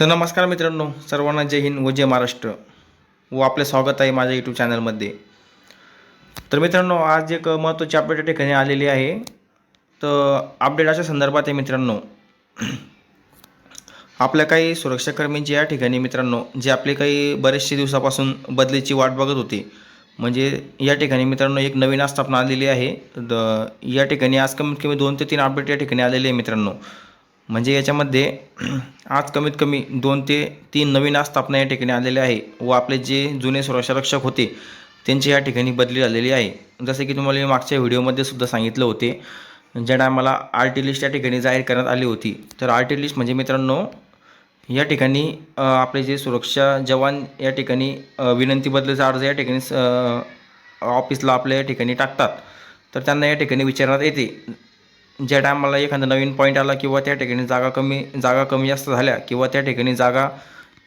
तर नमस्कार मित्रांनो सर्वांना जय हिंद व जय महाराष्ट्र. व आपले स्वागत आहे माझ्या यूट्यूब चॅनलमध्ये तर मित्रांनो आज एक महत्त्वाची अपडेट या ठिकाणी आलेली आहे. तर अपडेटाच्या संदर्भात आहे मित्रांनो. आपल्या काही सुरक्षाकर्मींची या ठिकाणी मित्रांनो जे आपले काही बरेचसे दिवसापासून बदलीची वाट बघत होती. म्हणजे या ठिकाणी मित्रांनो एक नवीन आस्थापना आलेली आहे. द या ठिकाणी आज कमीत कमी दोन ते तीन अपडेट या ठिकाणी आलेले आहे मित्रांनो. म्हणजे याच्यामध्ये आज कमीत कमी दोन ते तीन नवीन आस्थापना या ठिकाणी आलेल्या आहे व आपले जे जुने सुरक्षारक्षक होते त्यांची या ठिकाणी बदली झालेली आहे. जसे की तुम्हाला मी मागच्या व्हिडिओमध्ये सुद्धा सांगितलं होते ज्या टायमाला आर टी लिस्ट या ठिकाणी जाहीर करण्यात आली होती. तर आर टी लिस्ट म्हणजे मित्रांनो या ठिकाणी आपले जे सुरक्षा जवान या ठिकाणी विनंती बदलीचा अर्ज या ठिकाणी स- ऑफिसला आपल्या या ठिकाणी टाकतात. तर त्यांना या ठिकाणी विचारण्यात येते. ज्या टायमाला एखादा नवीन पॉईंट आला किंवा त्या ठिकाणी जागा कमी जागा कमी जास्त झाल्या किंवा त्या ठिकाणी जागा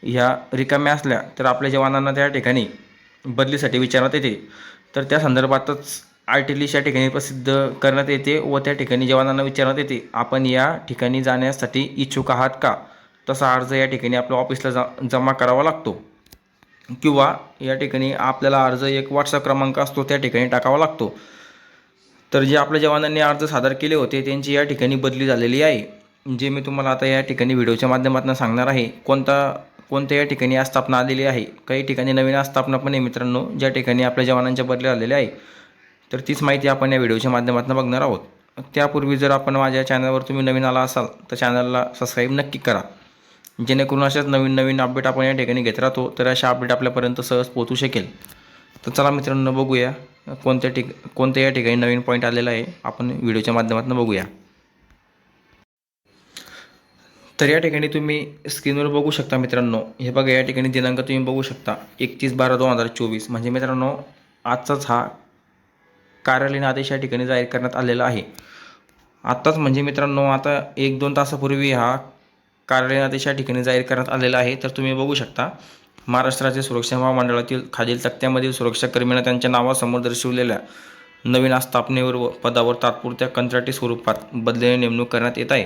ह्या रिकाम्या असल्या तर आपल्या जवानांना त्या ठिकाणी बदलीसाठी विचारण्यात येते. तर त्या संदर्भातच आर टी लिस्ट या ठिकाणी प्रसिद्ध करण्यात येते व त्या ठिकाणी जवानांना विचारण्यात येते आपण या ठिकाणी जाण्यासाठी इच्छुक आहात का? तसा अर्ज या ठिकाणी आपल्या ऑफिसला जा जमा करावा लागतो. किंवा या ठिकाणी आपल्याला अर्ज एक व्हॉट्सअप क्रमांक असतो त्या ठिकाणी टाकावा लागतो. तर जे आपल्या जवानांनी अर्ज सादर केले होते त्यांची या ठिकाणी बदली झालेली आहे. जे मी तुम्हाला आता या ठिकाणी व्हिडिओच्या माध्यमातून सांगणार आहे कोणता कोणत्या या ठिकाणी आस्थापना आलेली आहे काही ठिकाणी नवीन आस्थापना पण आहे मित्रांनो ज्या ठिकाणी आपल्या जवानांच्या बदल्या आलेल्या आहे. तर तीच माहिती आपण या व्हिडिओच्या माध्यमातून बघणार आहोत. त्यापूर्वी जर आपण माझ्या चॅनलवर तुम्ही नवीन आला असाल तर चॅनलला सबस्क्राईब नक्की करा. जेणेकरून अशाच नवीन नवीन अपडेट आपण या ठिकाणी घेत राहतो तर अशा अपडेट आपल्यापर्यंत सहज पोहोचू शकेल. तर चला मित्रांनो बघूया. कोणत्या ठिक कोणत्या या ठिकाणी नवीन पॉईंट आलेला आहे आपण व्हिडिओच्या माध्यमातून बघूया. तर या ठिकाणी तुम्ही स्क्रीनवर बघू शकता मित्रांनो. हे बघा या ठिकाणी दिनांक तुम्ही बघू शकता. एकतीस बारा दोन हजार चोवीस. म्हणजे मित्रांनो आजचाच हा कार्यालयीन आदेश या ठिकाणी जाहीर करण्यात आलेला आहे. आत्ताच म्हणजे मित्रांनो आता एक दोन तासापूर्वी हा कार्यालयीन आदेश या ठिकाणी जाहीर करण्यात आलेला आहे. तर तुम्ही बघू शकता महाराष्ट्राचे सुरक्षा महामंडळातील खालील तक्त्यामधील सुरक्षाकर्मींना त्यांच्या नावासमोर दर्शवलेल्या नवीन आस्थापनेवर व पदावर तात्पुरत्या कंत्राटी स्वरूपात बदलेने नेमणूक करण्यात येत आहे.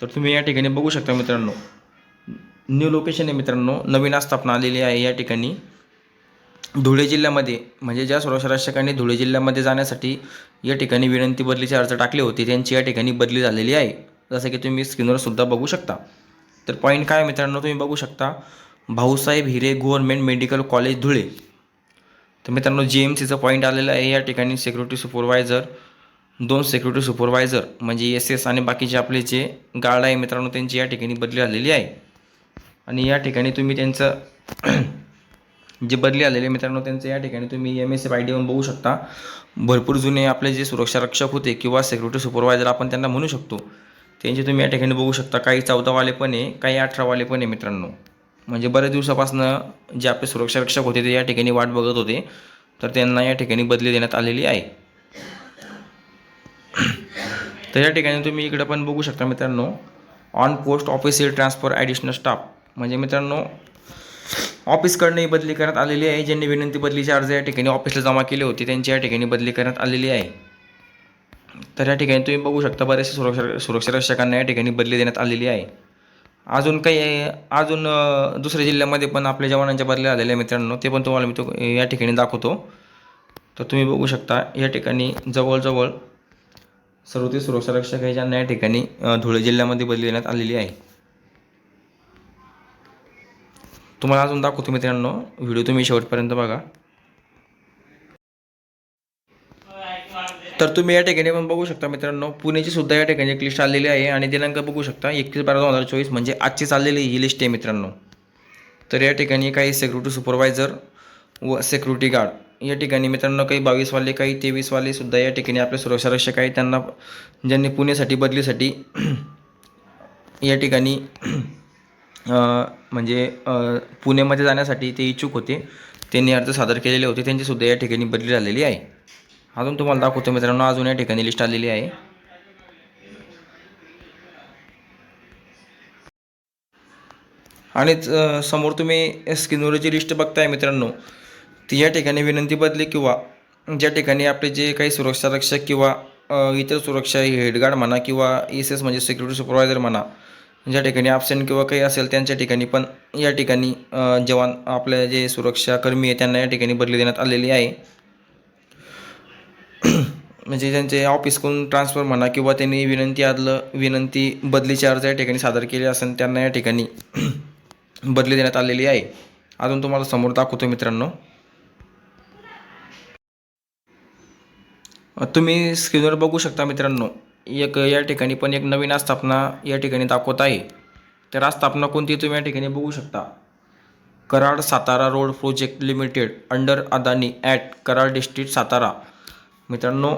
तर तुम्ही या ठिकाणी बघू शकता मित्रांनो न्यू लोकेशन आहे मित्रांनो. नवीन आस्थापना आलेली आहे या ठिकाणी. धुळे जिल्ह्यामध्ये म्हणजे ज्या सुरक्षा रक्षकांनी धुळे जिल्ह्यामध्ये जाण्यासाठी या ठिकाणी विनंती बदलीचे अर्ज टाकले होते त्यांची या ठिकाणी बदली झालेली आहे. जसं की तुम्ही स्क्रीनवर सुद्धा बघू शकता. तर पॉईंट काय मित्रांनो तुम्ही बघू शकता. Bhausaheb Hire government medical college Dhule. तर मित्रांनो जी एम सीचं पॉईंट आलेलं आहे. या ठिकाणी सिक्युरिटी सुपरवायझर दोन सिक्युरिटी सुपरवायझर म्हणजे एस एस आणि बाकीचे आपले जे गार्ड आहे मित्रांनो त्यांची या ठिकाणी बदली आलेली आहे. आणि या ठिकाणी तुम्ही त्यांचं जे बदली आलेले मित्रांनो त्यांचं या ठिकाणी तुम्ही एम एस एफ आय डीवरून बघू शकता. भरपूर जुने आपले जे सुरक्षारक्षक होते किंवा सिक्युरिटी सुपरवायझर आपण त्यांना म्हणू शकतो. त्यांचे तुम्ही या ठिकाणी बघू शकता. काही चौदावाले पण आहे काही अठरावाले पण आहे मित्रांनो. म्हणजे बऱ्याच दिवसापासून जे आपले सुरक्षारक्षक होते ते या ठिकाणी वाट बघत होते. तर त्यांना या ठिकाणी बदली देण्यात आलेली आहे. तर या ठिकाणी तुम्ही इकडं पण बघू शकता मित्रांनो on post official transfer additional staff म्हणजे मित्रांनो ऑफिसकडनं ही बदली करण्यात आलेली आहे. ज्यांनी विनंती बदलीचे अर्ज या ठिकाणी ऑफिसला जमा केले होते त्यांची या ठिकाणी बदली करण्यात आलेली आहे. तर या ठिकाणी तुम्ही बघू शकता बरेचसे सुरक्षा सुरक्षारक्षकांना या ठिकाणी बदली देण्यात आलेली आहे. अजून काही अजून दुसऱ्या जिल्ह्यामध्ये पण आपल्या जवानांच्या बदल्या आलेल्या आहे मित्रांनो. ते पण तुम्हाला मी तो या ठिकाणी दाखवतो. तर तुम्ही बघू शकता या ठिकाणी जवळजवळ सर्व ते सुरक्षारक्षक आहे ज्यांना या ठिकाणी धुळे जिल्ह्यामध्ये बदली देण्यात आलेली आहे. तुम्हाला अजून दाखवतो मित्रांनो व्हिडिओ तुम्ही शेवटपर्यंत बघा. तर तुम्ही या ठिकाणी पण बघू शकता मित्रांनो पुण्याची सुद्धा या ठिकाणी एक लिस्ट आलेली आहे आणि दिनांक बघू शकता एकतीस बारा दोन हजार चोवीस म्हणजे आजची चाललेली ही लिस्ट आहे मित्रांनो. तर या ठिकाणी काही सिक्युरिटी सुपरवायझर व सिक्युरिटी गार्ड या ठिकाणी मित्रांनो काही बावीसवाले काही तेवीसवाले सुद्धा या ठिकाणी आपले सुरक्षारक्षक आहे त्यांना ज्यांनी पुण्यासाठी बदलीसाठी या ठिकाणी म्हणजे पुणेमध्ये पुण्यामध्ये जाण्यासाठी ते इच्छुक होते. त्यांनी अर्ज सादर केलेले होते. त्यांचीसुद्धा या ठिकाणी बदली झालेली आहे. अजून तुम्हाला दाखवतो मित्रांनो अजून या ठिकाणी लिस्ट आलेली आहे. आणि समोर तुम्ही स्क्रीनवर जी लिस्ट बघताय मित्रांनो ती या ठिकाणी विनंती बदली किंवा ज्या ठिकाणी आपले जे काही सुरक्षारक्षक किंवा इतर सुरक्षा हेडगार्ड म्हणा किंवा एस एस म्हणजे सिक्युरिटी सुपरवायझर म्हणा ज्या ठिकाणी ॲबसेंट किंवा काही असेल त्यांच्या ठिकाणी पण या ठिकाणी जवान आपल्या जे सुरक्षाकर्मी आहे त्यांना या ठिकाणी बदली देण्यात आलेली आहे. म्हणजे त्यांचे ऑफिसकडून ट्रान्सफर म्हणा किंवा त्यांनी विनंती आदलं विनंती बदलीच्या अर्ज या ठिकाणी सादर केली असून त्यांना या ठिकाणी बदली देण्यात आलेली आहे. अजून तुम्हाला समोर दाखवतो मित्रांनो. तुम्ही स्क्रीनवर बघू शकता मित्रांनो एक या ठिकाणी पण एक नवीन आस्थापना या ठिकाणी दाखवत आहे. तर आस्थापना कोणती तुम्ही या ठिकाणी बघू शकता. Karad Satara road project limited under Adani at Karad district Satara. मित्रांनो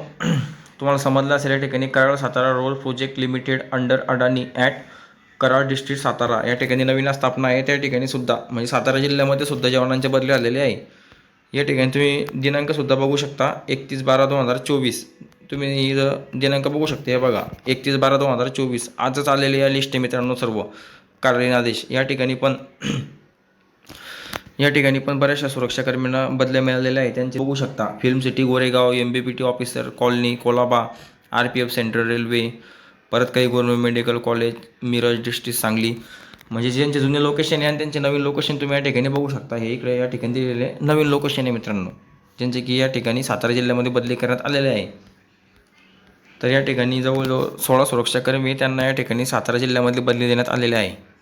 तुम्हाला समजलं असेल या ठिकाणी Karad Satara road project limited under Adani at Karad district Satara. या ठिकाणी नवीन स्थापना आहे त्या ठिकाणी सुद्धा म्हणजे सातारा जिल्ह्यामध्ये सुद्धा जवानांचे बदली आलेले आहे. या ठिकाणी तुम्ही दिनांकसुद्धा बघू शकता एकतीस बारा दोन हजार चोवीस. तुम्ही दिनांक बघू शकता हे बघा एकतीस बारा दोन हजार चोवीस. आजच आलेली या लिस्ट आहे मित्रांनो सर्व. कार्यालयीन आदेश. या ठिकाणी पण या ठिकाणी पण बऱ्याचशा सुरक्षाकर्मींना बदल्या मिळालेल्या आहेत. त्यांचे बघू शकता. Film city Goregaon M B P T officer colony Colaba R P F central railway परत काही government medical college Miraj district Sangli. म्हणजे ज्यांचे जुने लोकेशन आहे आणि त्यांचे नवीन लोकेशन तुम्ही या ठिकाणी बघू शकता. हे इकडे या ठिकाणी दिलेले नवीन लोकेशन आहे मित्रांनो. ज्यांचे की या ठिकाणी सातारा जिल्ह्यामध्ये बदली करण्यात आलेले आहे. तर या ठिकाणी जवळजवळ सोळा सुरक्षाकर्मी त्यांना या ठिकाणी सातारा जिल्ह्यामध्ये बदली देण्यात आलेले आहे.